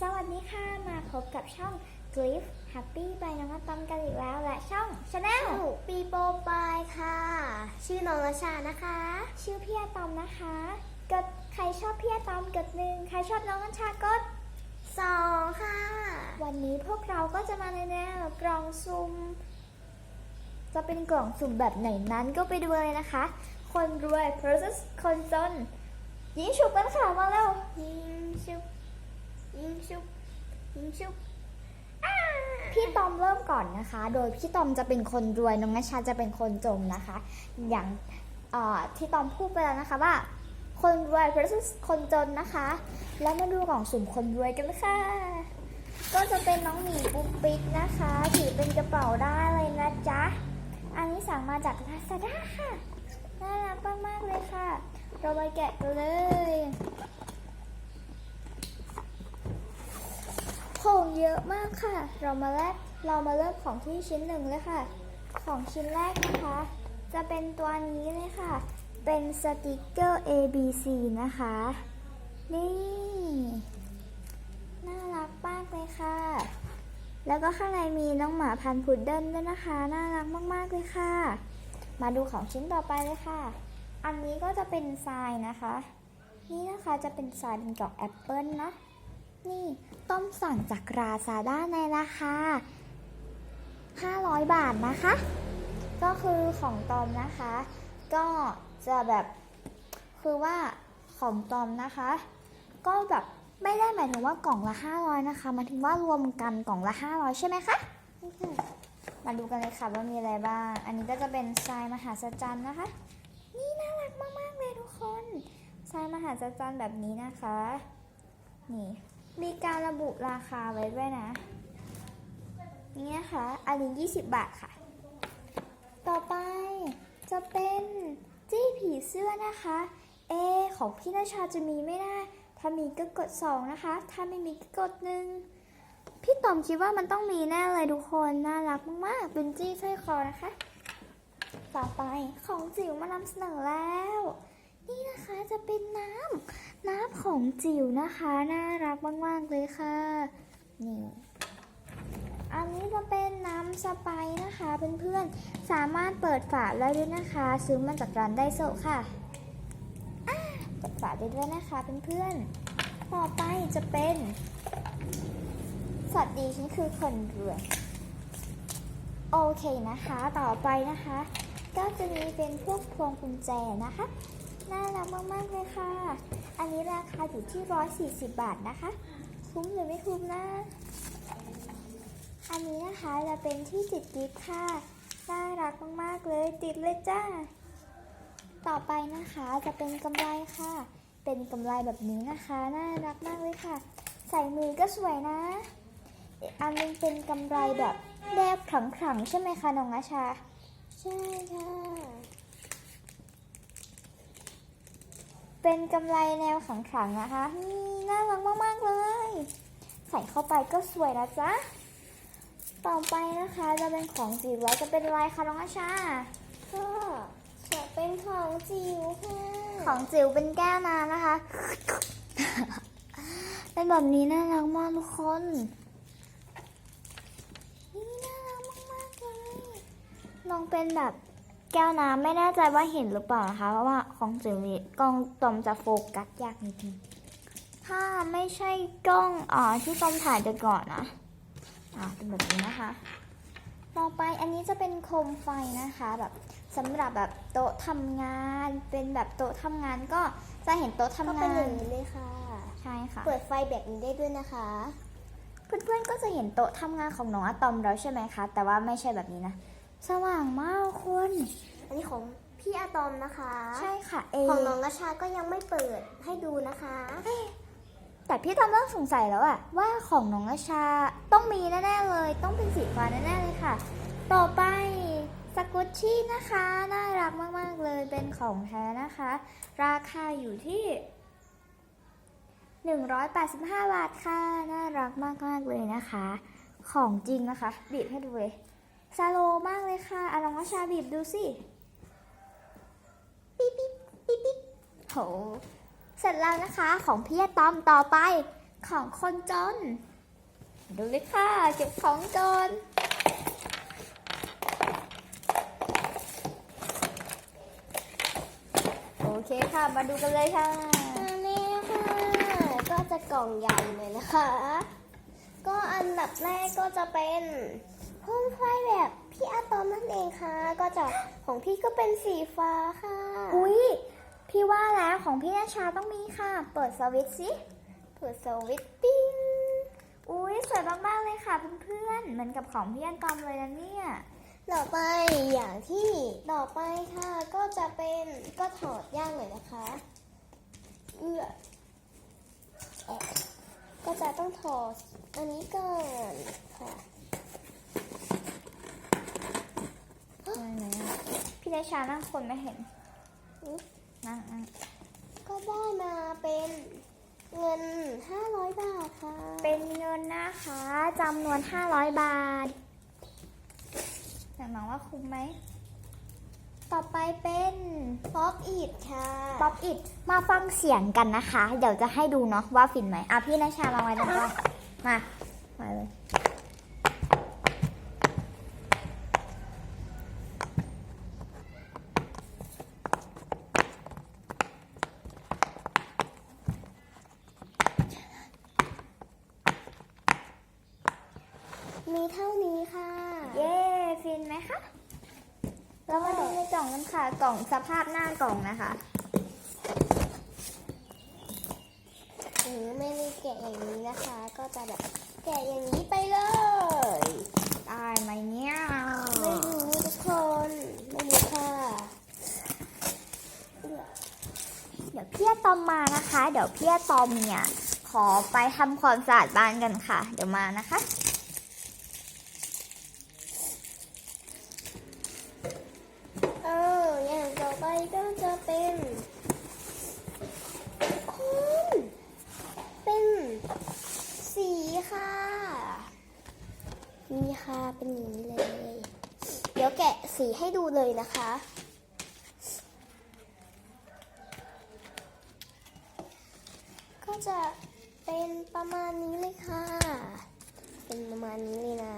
สวัสดีค่ะ มาพบกับช่อง g l i f Happy by น้องอะตอมกันอีกแล้ว และช่อง Channel ปีโปปายค่ะ ชื่อน้องราชานะคะ ชื่อพี่อะตอมนะคะกดใครชอบพี่อะตอมกดหนึ่งใครชอบน้องอัญชากดสองค่ะ วันนี้พวกเราก็จะมาในแนวกล่องสุ่มจะเป็นกล่องสุ่มแบบไหนนั้นก็ไปดูเลยนะคะ คนรวย versus คนจนยิงฉุบกันค่ะมาแล้วยิงชุบ ยิงชุบยิงชุบพี่ตอมเริ่มก่อนนะคะ โดยพี่ตอมจะเป็นคนรวยน้องนัชชาจะเป็นคนจนนะคะ อย่างที่ตอมพูดไปแล้วนะคะว่า คนรวย versus คนจนนะคะ แล้วมาดูกล่องสุ่มคนรวยกันค่ะ ก็จะเป็นน้องหมีปุ๊กปิ๊กนะคะ ถือเป็นกระเป๋าได้เลยนะจ๊ะ อันนี้สั่งมาจาก Lazada ค่ะ น่ารักมากๆเลยค่ะ เราไปแกะกันเลย ของเยอะมากค่ะ เรามาแรกเรามาเริ่มของที่ชิ้นหนึ่งเลยค่ะ ของชิ้นแรกนะคะ จะเป็นตัวนี้เลยค่ะ เป็นสติกเกอร์ ABC นะคะ นี่ น่ารักมากเลยค่ะ แล้วก็ข้างในมีน้องหมาพันธุ์พุดเดิ้ลด้วยนะคะ น่ารักมากๆเลยค่ะ มาดูของชิ้นต่อไปเลยค่ะ อันนี้ก็จะเป็นทรายนะคะ นี่นะคะจะเป็นทรายเป็นกล่องแอปเปิลนะ นี่ต้มสั่งจากราซาด้าในราคา 500 บาทนะคะ ก็คือของตอมนะคะ ก็จะแบบคือว่าของตอมนะคะ ก็แบบไม่ได้หมายถึงว่ากล่องละ 500 นะคะหมายถึงว่ารวมกันกล่องละ 500 ใช่ไหมคะมาดูกันเลยค่ะว่ามีอะไรบ้าง อันนี้ก็จะเป็นทรายมหาศจรรย์นะคะ นี่น่ารักมากๆเลยทุกคนทรายมหาศจรรย์แบบนี้นะคะ นี่ มีการระบุราคาไว้ด้วยนะ นี่นะคะ อันนี้ 20 บาทค่ะ ต่อไปจะเป็นจี้ผีเสื้อนะคะ เอ ของพี่นาชาจะมีไม่ได้ถ้ามีก็กด 2 นะคะ ถ้าไม่มีก็กดหนึ่งพี่ตอมคิดว่ามันต้องมีแน่เลยทุกคน น่ารักมากๆเป็นจี้สร้อยคอนะคะ ต่อไปของจิ๋วมานำเสนอแล้ว นี่นะคะจะเป็นน้ำน้ำของจิ๋วนะคะ น่ารักมากๆเลยค่ะนี่อันนี้จะเป็นน้ำสไปซ์นะคะเพื่อนๆสามารถเปิดฝาได้ด้วยนะคะ ซื้อมาจากร้านไดโซค่ะเปิดฝาได้ด้วยนะคะเพื่อนๆต่อไปจะเป็นสวัสดีฉันคือคนรวยโอเคนะคะ ต่อไปนะคะ ก็จะมีเป็นพวกพวงกุญแจนะคะ น่ารักมากๆเลยค่ะ อันนี้ราคาอยู่ที่ 140 บาทนะคะ คุ้มหรือไม่คุ้มนะ อันนี้นะคะจะเป็นที่ติดกิฟต์ค่ะ น่ารักมากๆเลย ติดเลยจ้า ต่อไปนะคะจะเป็นกำไรค่ะ เป็นกำไรแบบนี้นะคะ น่ารักมากเลยค่ะ ใส่มือก็สวยนะอันนึงเป็นกำไรแบบแนบขลังๆใช่ไหมคะน้องอาชา ใช่ค่ะ เป็นกำไรแนวขังๆนะคะนี่น่ารักมากๆเลย ใส่เข้าไปก็สวยนะจ๊ะ ต่อไปนะคะจะเป็นของจิ๋วแล้วจะเป็นอะไรคะน้องอาชา ก็จะเป็นของจิ๋วค่ะของจิ๋วเป็นแก้วน้ำนะคะ เป็นแบบนี้น่ารักมากทุกคนนี่น่ารักมากๆเลยลองเป็นแบบ แก้วน้ำไม่แน่ใจว่าเห็นหรือเปล่านะคะ เพราะว่าของจิ๋วนี่กล้องตอมจะโฟกัสยากนิดนึงถ้าไม่ใช่กล้องอ่าที่ตอมถ่ายไปก่อนนะอ่าเป็นแบบนี้นะคะต่อไปอันนี้จะเป็นโคมไฟนะคะแบบสำหรับแบบโต๊ะทำงานเป็นแบบโต๊ะทำงานก็จะเห็นโต๊ะก็ทำเป็นงาอนย่างนี้เลยค่ะใช่ค่ะ เปิดไฟแบบนี้ได้ด้วยนะคะ เพื่อนๆก็จะเห็นโต๊ะทำงานของน้องอะตอมแล้วใช่ไหมคะ แต่ว่าไม่ใช่แบบนี้นะ สว่างมากคุณ อันนี้ของพี่อะตอมนะคะ ใช่ค่ะเอของน้องราชาก็ยังไม่เปิดให้ดูนะคะ แต่พี่ตอมเริ่มสงสัยแล้วอะว่าของน้องอาชาต้องมีแน่ๆเลย ต้องเป็นสีฟ้าแน่ๆเลยค่ะ ต่อไปสกุชชี่นะคะ น่ารักมากๆเลยเป็นของแท้นะคะ ราคาอยู่ที่ 185 บาทค่ะ น่ารักมากๆเลยนะคะ ของจริงนะคะ บีบให้ดูเลย ซาโลมากเลยค่ะอลองอาชาบีบดูสิ ปิ๊บปิ๊บปิ๊บปิ๊บโห เสร็จแล้วนะคะของพี่อตอมต่อไปของคนจน ดูเลยค่ะ เก็บของจน โอเคค่ะ มาดูกันเลยค่ะมาแล้ค่ะก็จะกล่องใหญ่เลยนะคะ ก็อันดับแรกก็จะเป็น ห้องไฟแบบพี่อาตอมนั่นเองค่ะ ก็จะของพี่ก็เป็นสีฟ้าค่ะ อุ๊ย พี่ว่าแล้วของพี่นาชาต้องมีค่ะ เปิดสวิตช์สิเปิดสวิตช์ปิ้งอุ๊ยสวยมากๆเลยค่ะเพื่อนๆเหมือนกับของพี่อันกอมเลยนะเนี่ยต่อไปอย่างที่ต่อไปค่ะ ก็จะเป็นก็ถอดยากหน่อยนะคะเอื้อแอะก็จะต้องถอดอันนี้ก่อนค่ะ พี่นาชานั่งคนไม่เห็นอุ๊ยนั่งนั่งก็ได้มาเป็นเงิน 500 บาทค่ะเป็นเงินนะคะจำนวน 500 บาทอยากมองว่าคุ้มไหม ต่อไปเป็นป๊อปอีดค่ะป๊อปอิดมาฟังเสียงกันนะคะ เดี๋ยวจะให้ดูเนาะว่าฟินไหมอะพี่นาชามาไว้ตรงกลางมา มาเลย มีเท่านี้ค่ะ เย้ฟินไหมคะเรามาดูในกล่องกันค่ะ กล่องสภาพหน้ากล่องนะคะหรือไม่ได้แกะอย่างนี้นะคะ ก็จะแบบแกะอย่างนี้ไปเลยได้ไหมเนี่ยไม่รู้ทุกคนไม่รู้ค่ะเดี๋ยวพี่อะตอมมานะคะ เดี๋ยวพี่อะตอมเนี่ยขอไปทำความสะอาดบ้านกันค่ะ เดี๋ยวมานะคะ เอออย่างต่อไปก็ จะเป็นคุณเป็นสีค่ะ นี่ค่ะเป็นอย่างนี้เลย เดี๋ยวแกะสีให้ดูเลยนะคะก็จะเป็นประมาณนี้เลยค่ะ เป็นประมาณนี้เลยนะ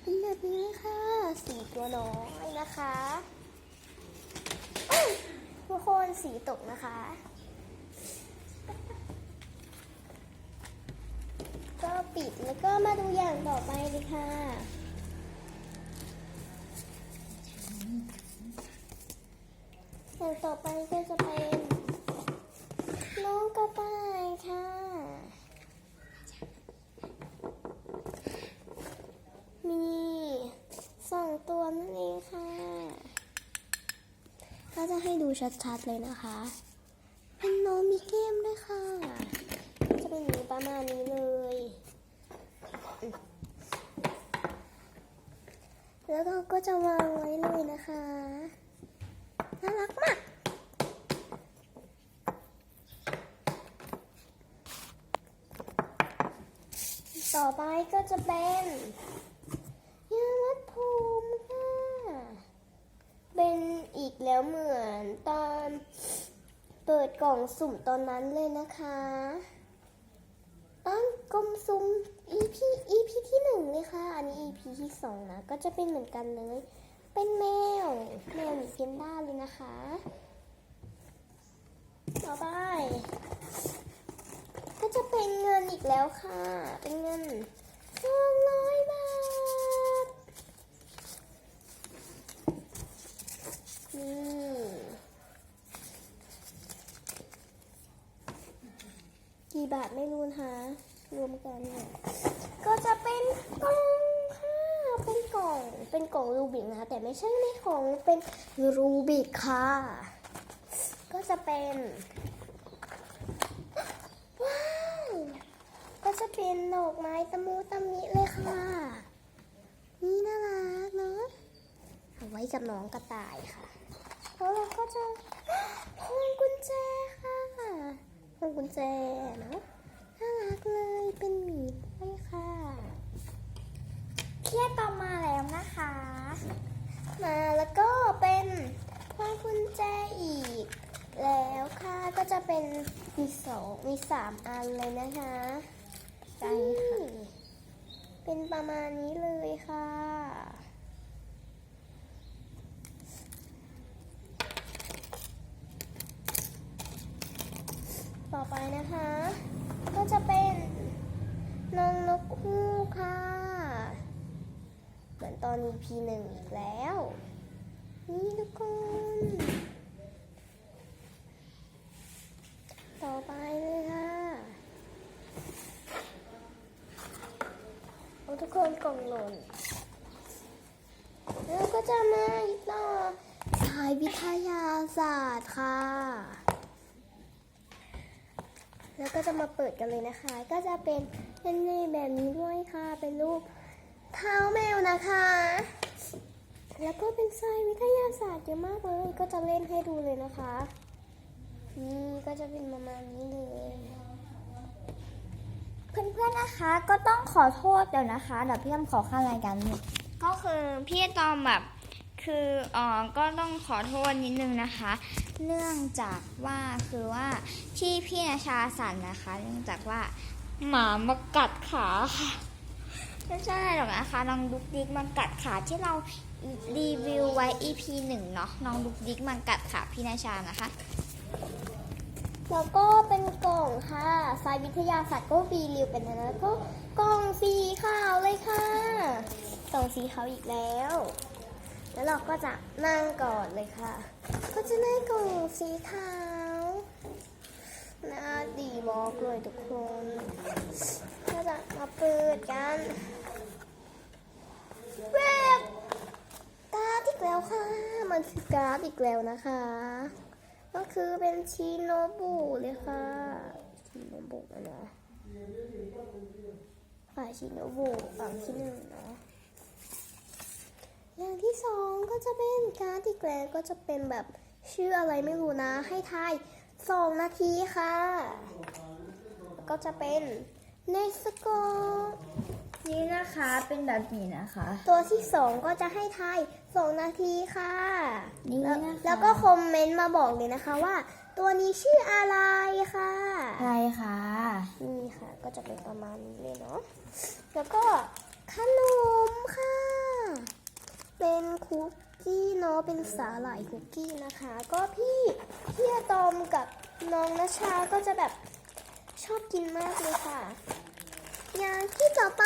เป็นแบบนี้เลยค่ะ สีตัวน้อยนะคะ ทุกคนสีตกนะคะ ก็ปิดแล้วก็มาดูอย่างต่อไปเลยค่ะ อย่างต่อไปก็จะเป็นน้องกระต่ายค่ะ มีสองตัวนั่นเองค่ะ ก็จะให้ดูชัดๆเลยนะคะ เป็นน้องมีเกมด้วยค่ะ จะเป็นอย่างนี้ประมาณนี้เลย แล้วเราก็จะวางไว้เลยนะคะ น่ารักมากต่อไปก็จะเป็นยาลัดผมค่ะ เป็นอีกแล้วเหมือนตอนเปิดกล่องสุ่มตอนนั้นเลยนะคะตอนกล่องสุ่ม EP EP ที่หนึ่งเลยค่ะ อันนี้ EP ที่สองนะ ก็จะเป็นเหมือนกันเลย เป็นแมว แมวหมีเพนด้าเลยนะคะ ต่อไป ก็จะเป็นเงินอีกแล้วค่ะ เป็นเงินสองร้อยบาท กี่บาทไม่รู้นะคะรวมกันเนี่ยก็จะเป็นกล่องค่ะ เป็นกล่อง เป็นกล่องรูบิกนะคะแต่ไม่ใช่ในของเป็นรูบิกค่ะ ก็จะเป็นว้าวก็จะเป็นดอกไม้ตะมูตะมิเลยค่ะ นี่น่ารักเนอะเอาไว้กับน้องกระต่ายค่ะ แล้วเราก็จะพวงกุญแจค่ะพวงกุญแจเนอะน่ารักเลยเป็นหมีด้วยค่ะพี่อะตอมาแล้วนะคะมาแล้วก็เป็นพวงกุญแจอีก แล้วค่ะก็จะเป็นมีสองมีสามอันเลยนะคะใช่ค่ะเป็นประมาณนี้เลยค่ะ ต่อไป นะคะ ก็จะเป็นน้องนกฮูกค่ะ เหมือนตอน EP หนึ่งอีกแล้ว นี่ทุกคน ต่อไปเลยค่ะโอ้ทุกคนกล่องหล่นแล้วก็จะมาอีกต่อสายวิทยาศาสตร์ค่ะ แล้วก็จะมาเปิดกันเลยนะคะ ก็จะเป็นเป็นในแบบนี้ด้วยค่ะ เป็นรูปเท้าแมวนะคะ แล้วก็เป็นทรายวิทยาศาสตร์เยอะมากเลย ก็จะเล่นให้ดูเลยนะคะ นี่ก็จะเป็นประมาณนี้เลยเพื่อนๆนะคะก็ต้องขอโทษเดี๋ยวนะคะเดี๋ยวพี่ทำขอข้ารายการนิดก็คือพี่ตอมแบบ คืออ๋อก็ต้องขอโทษนิดนึงนะคะ เนื่องจากว่าคือว่าที่พี่นาชาสั่นนะคะ เนื่องจากว่าหมามากัดขาค่ะไม่ใช่หรอกนะคะน้องดุกดิกมากัดขาที่เรารีวิวไว้ EP หนึ่งเนาะน้องดุกดิกมากัดขาพี่นาชานะคะแล้วก็เป็นกล่องค่ะทรายวิทยาศาสตร์ก็รีวิวเป็นนนั้นแล้วก็กล่องสีขาวเลยค่ะกล่องสีขาวอีกแล้ว แล้วเราก็จะนั่งก่อนเลยค่ะ ก็จะได้กล่องสีขาวน่าดีบอกเลยทุกคน ก็จะมาเปิดกันแบบการ์ดอีกแล้วค่ะ มันคือการ์ดอีกแล้วนะคะ ก็คือเป็นชิโนบุเลยค่ะชิโนบุนะเนาะฝ่ายชิโนบุฝั่งที่หนึ่งเนาะ ที่สองก็จะเป็นการ์ดอีกแล้วก็จะเป็นแบบชื่ออะไรไม่รู้นะ ให้ทายสองนาทีค่ะ ก็จะเป็นเนสโกนี่นะคะเป็นแบบนี้นะคะ ตัวที่สองก็จะให้ทายสองนาทีค่ะนี่แล้วนะคะแล้วก็คอมเมนต์มาบอกเลยนะคะว่า ตัวนี้ชื่ออะไรค่ะอะไรคะนี่ค่ะ ก็จะเป็นประมาณนี้เลยเนาะแล้วก็ขนมค่ะ เป็นคุกกี้เนาะเป็นสาหร่ายคุกกี้นะคะ ก็พี่พี่อตอมกับน้องนชาก็จะแบบชอบกินมากเลยค่ะ อย่างที่ต่อไป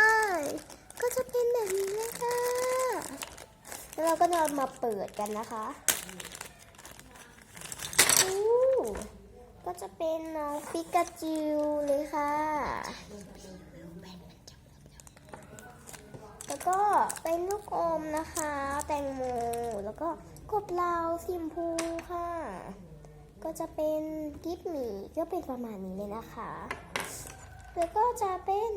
ก็จะเป็นแบบนี้เลยค่ะแล้วเราก็จะมาเปิดกันนะคะอู้ก็จะเป็นน้องปิกาจิวเลยค่ะ แล้ว ก็เป็นลูกอมนะคะ แตงโมแล้วก็กบลาวซิมพูค่ะ ก็จะเป็นกิฟหมีก็เป็นประมาณนี้เลยนะคะ แล้วก็จะเป็น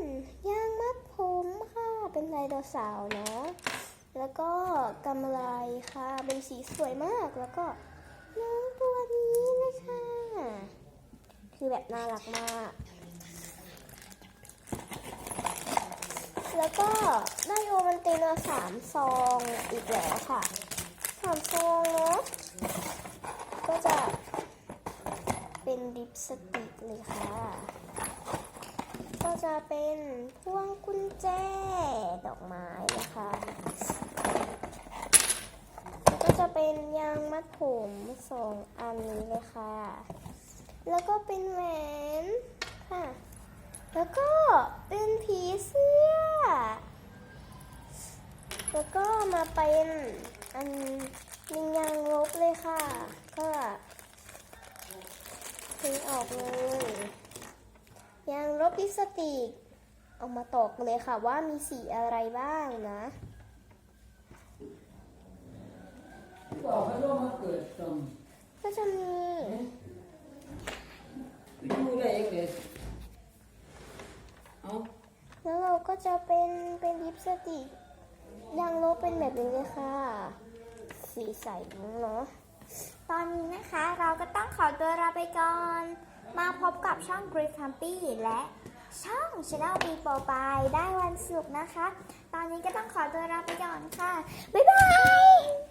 ยางมัดผมค่ะ เป็นลายไดโนเสาร์เนาะแล้วก็กำไรค่ะ เป็นสีสวยมากแล้วก็น้องตัวนี้เลยค่ะ คือแบบน่ารักมาก แล้วก็ได้โอมันเตนมาสามซองอีกแล้วค่ะสามซองเนาะก็จะเป็นลิปสติกเลยค่ะ ก็จะเป็นพวงกุญแจดอกไม้นะคะแล้วก็จะเป็นยางมัดผมสองอันนี้เลยค่ะ แล้วก็เป็นแหวนค่ะ แล้วก็เป็นผีเสื้อ แล้วก็มาเป็นอันมียางลบเลยค่ะ ก็ถึงออกเลยยางลบลิปสติกเออกมาตอกเลยค่ะว่ามีสีอะไรบ้างนะบอกให้ลูกมาเกิดตรงก็จะมีดูได้เองเลยเอา แล้วเราก็จะเป็นเป็นลิปสติกยางลบเป็นแบบนี้เลยค่ะ สีใสเนาะตอนนี้นะคะเราก็ต้องขอตัวลาไปก่อน มาพบกับช่อง Great Campy และช่อง Channel B โปรไปได้วันศุกร์นะคะ ตอนนี้ก็ต้องขอตัวลาไปก่อนค่ะ บ๊ายบาย